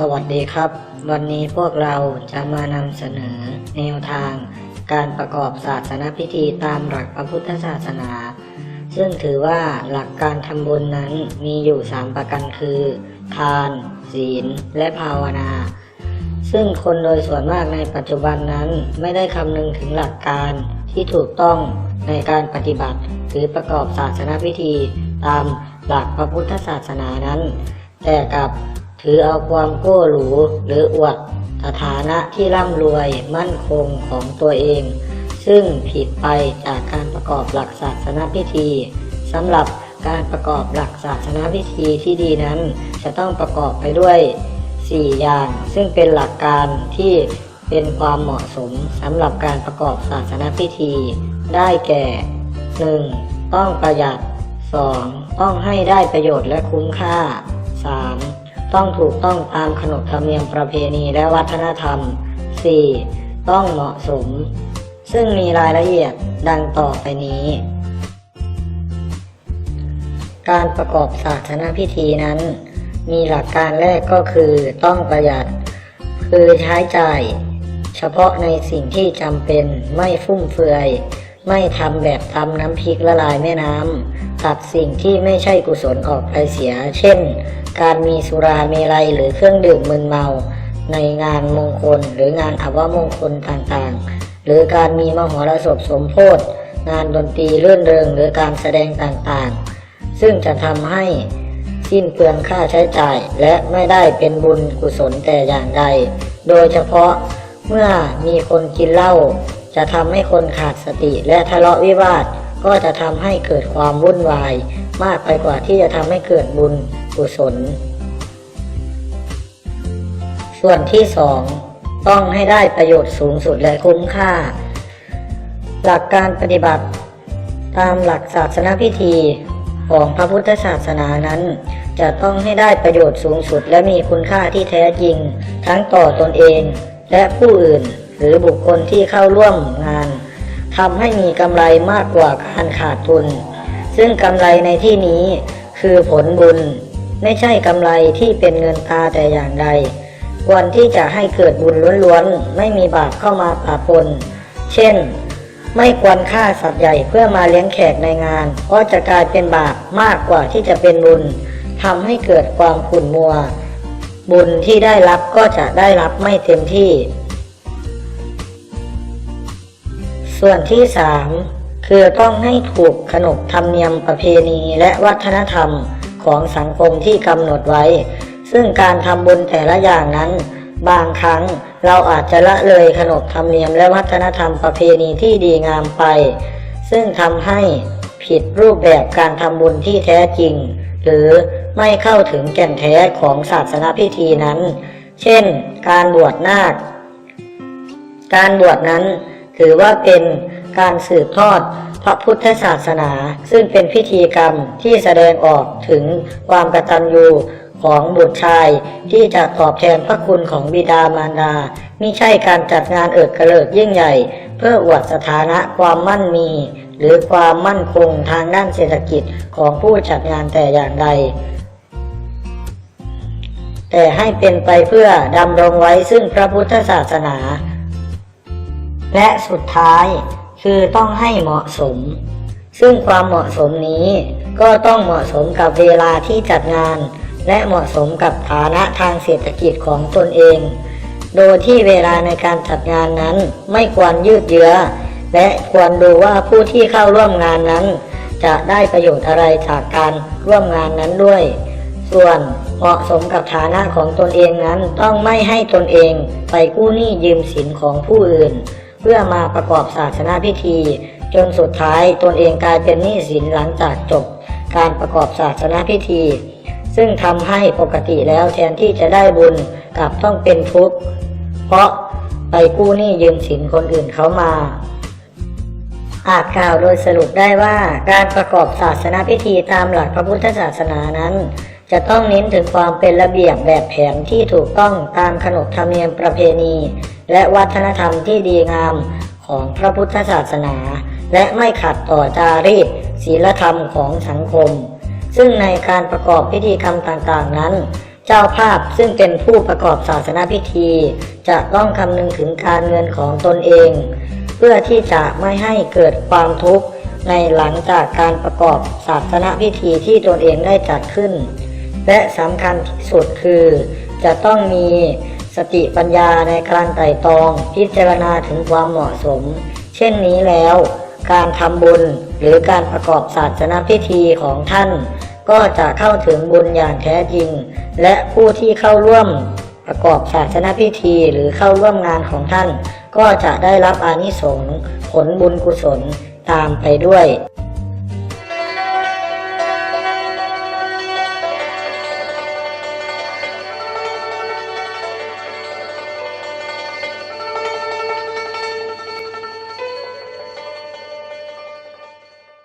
สวัสดีครับ วันนี้พวกเราจะมานำเสนอ แนวทาง การประกอบศาสนพิธีตามหลักพระพุทธศาสนา ซึ่งถือว่าหลักการทำบุญนั้นมีอยู่สามประการคือ ทาน ศีล และภาวนา ซึ่งคนโดยส่วนมากในปัจจุบันนั้นไม่ได้คำนึงถึงหลักการที่ถูกต้องในการปฏิบัติ หรือประกอบศาสนพิธีตามหลักพระพุทธศาสนานั้น แต่กับ ถือเอาความโก้หรูหรืออวดสถานะที่ร่ำรวยมั่นคงของตัวเอง ซึ่งผิดไปจากการประกอบหลักศาสนพิธีสำหรับการประกอบหลักศาสนพิธีที่ดีนั้น จะต้องประกอบไปด้วย 4 อย่าง ซึ่งเป็นหลักการที่เป็นความเหมาะสมสำหรับการประกอบศาสนพิธี ได้แก่ 1. ต้องประหยัด 2. ต้องให้ได้ประโยชน์และคุ้มค่า 3. ต้องถูกต้องตามขนบธรรมเนียมประเพณีและวัฒนธรรม 4. ต้องเหมาะสม ซึ่งมีรายละเอียดดังต่อไปนี้ การประกอบศาสนพิธีนั้น มีหลักการแรกก็คือต้องประหยัด คือใช้จ่าย เฉพาะในสิ่งที่จำเป็นไม่ฟุ่มเฟือย ไม่ทำแบบทำน้ำพริกละลายแม่น้ำ ตัดสิ่งที่ไม่ใช่กุศลออกไปเสีย เช่น การมีสุราเมลัยหรือเครื่องดื่มมึนเมา ในงานมงคลหรืองานอวมงคลต่างๆ หรือการมีมหรสพสมโพธงานดนตรีเรื่นเริงหรือการแสดงต่างๆ ซึ่งจะทำให้สิ้นเปลืองค่าใช้จ่าย และไม่ได้เป็นบุญกุศลแต่อย่างใด โดยเฉพาะเมื่อมีคนกินเหล้า จะทำให้คนขาดสติและทะเลาะวิวาท ก็จะทำให้เกิดความวุ่นวาย มากไปกว่าที่จะทำให้เกิดบุญกุศล ส่วนที่สองต้องให้ได้ประโยชน์สูงสุดและคุ้มค่า หลักการปฏิบัติ ตามหลักศาสนพิธีของพระพุทธศาสนานั้น จะต้องให้ได้ประโยชน์สูงสุดและมีคุณค่าที่แท้จริง ทั้งต่อตนเองและผู้อื่น หรือบุคคลที่เข้าร่วมงานทำให้มีกำไรมากกว่าการขาดทุน ซึ่งกำไรในที่นี้คือผลบุญ ไม่ใช่กำไรที่เป็นเงินตาแต่อย่างใด ควรที่จะให้เกิดบุญล้วนๆ ไม่มีบาปเข้ามาปะปน เช่น ไม่ควรฆ่าสัตว์ใหญ่เพื่อมาเลี้ยงแขกในงาน เพราะจะกลายเป็นบาปมากกว่าที่จะเป็นบุญทำให้เกิดความขุ่นมัว บุญที่ได้รับก็จะได้รับไม่เต็มที่ ส่วนที่สามคือต้องให้ถูกขนบธรรมเนียมประเพณีและวัฒนธรรมของสังคมที่กำหนดไว้ ซึ่งการทำบุญแต่ละอย่างนั้น บางครั้งเราอาจจะละเลยขนบธรรมเนียมและวัฒนธรรมประเพณีที่ดีงามไป ซึ่งทำให้ผิดรูปแบบการทำบุญที่แท้จริง หรือไม่เข้าถึงแก่นแท้ของศาสนาพิธีนั้น เช่น การบวชนาค การบวชนั้น ถือว่าเป็นการสืบทอดพระพุทธศาสนา ซึ่งเป็นพิธีกรรมที่แสดงออกถึงความกตัญญูของบุตรชายที่จะตอบแทนพระคุณของบิดามารดาไม่ใช่การจัดงานเอิกกระเลิกยิ่งใหญ่ เพื่ออวดสถานะความมั่นมี หรือความมั่นคงทางด้านเศรษฐกิจของผู้จัดงานแต่อย่างใด แต่ให้เป็นไปเพื่อดำรงไว้ซึ่งพระพุทธศาสนา และสุดท้ายคือต้องให้เหมาะสม ซึ่งความเหมาะสมนี้ก็ต้องเหมาะสมกับเวลาที่จัดงาน และเหมาะสมกับฐานะทางเศรษฐกิจของตนเอง โดยที่เวลาในการจัดงานนั้นไม่ควรยืดเยื้อ และควรดูว่าผู้ที่เข้าร่วมงานนั้น จะได้ประโยชน์อะไรจากการร่วมงานนั้นด้วย ส่วนเหมาะสมกับฐานะของตนเองนั้นต้องไม่ให้ตนเองไปกู้หนี้ยืมสินของผู้อื่น พื่อมาประกอบศาสนาพิธี จนสุดท้ายตนเองกลายเป็นหนี้สินหลังจากจบการประกอบศาสนาพิธี ซึ่งทำให้ปกติแล้วแทนที่จะได้บุญกลับต้องเป็นทุกข์เพราะไปกู้หนี้ยืมสินคนอื่นเขามา อาจกล่าวโดยสรุปได้ว่าการประกอบศาสนาพิธีตามหลักพระพุทธศาสนานั้น จะต้องเน้นถึงความเป็นระเบียบแบบแผนที่ถูกต้องตามขนบธรรมเนียมประเพณี และวัฒนธรรมที่ดีงามของพระพุทธศาสนา และไม่ขัดต่อจารีตศีลธรรมของสังคม ซึ่งในการประกอบพิธีกรรมต่างๆนั้น เจ้าภาพซึ่งเป็นผู้ประกอบศาสนาพิธี จะต้องคำนึงถึงการเงินของตนเอง เพื่อที่จะไม่ให้เกิดความทุกข์ในหลังจากการประกอบศาสนาพิธีที่ตนเองได้จัดขึ้น และสำคัญที่สุดคือ จะต้องมีสติปัญญาในการไตร่ตรองพิจารณาถึงความเหมาะสม เช่นนี้แล้ว การทำบุญหรือการประกอบศาสนพิธีของท่าน ก็จะเข้าถึงบุญอย่างแท้จริง และผู้ที่เข้าร่วมประกอบศาสนพิธีหรือเข้าร่วมงานของท่าน ก็จะได้รับอานิสงส์ผลบุญกุศลตามไปด้วย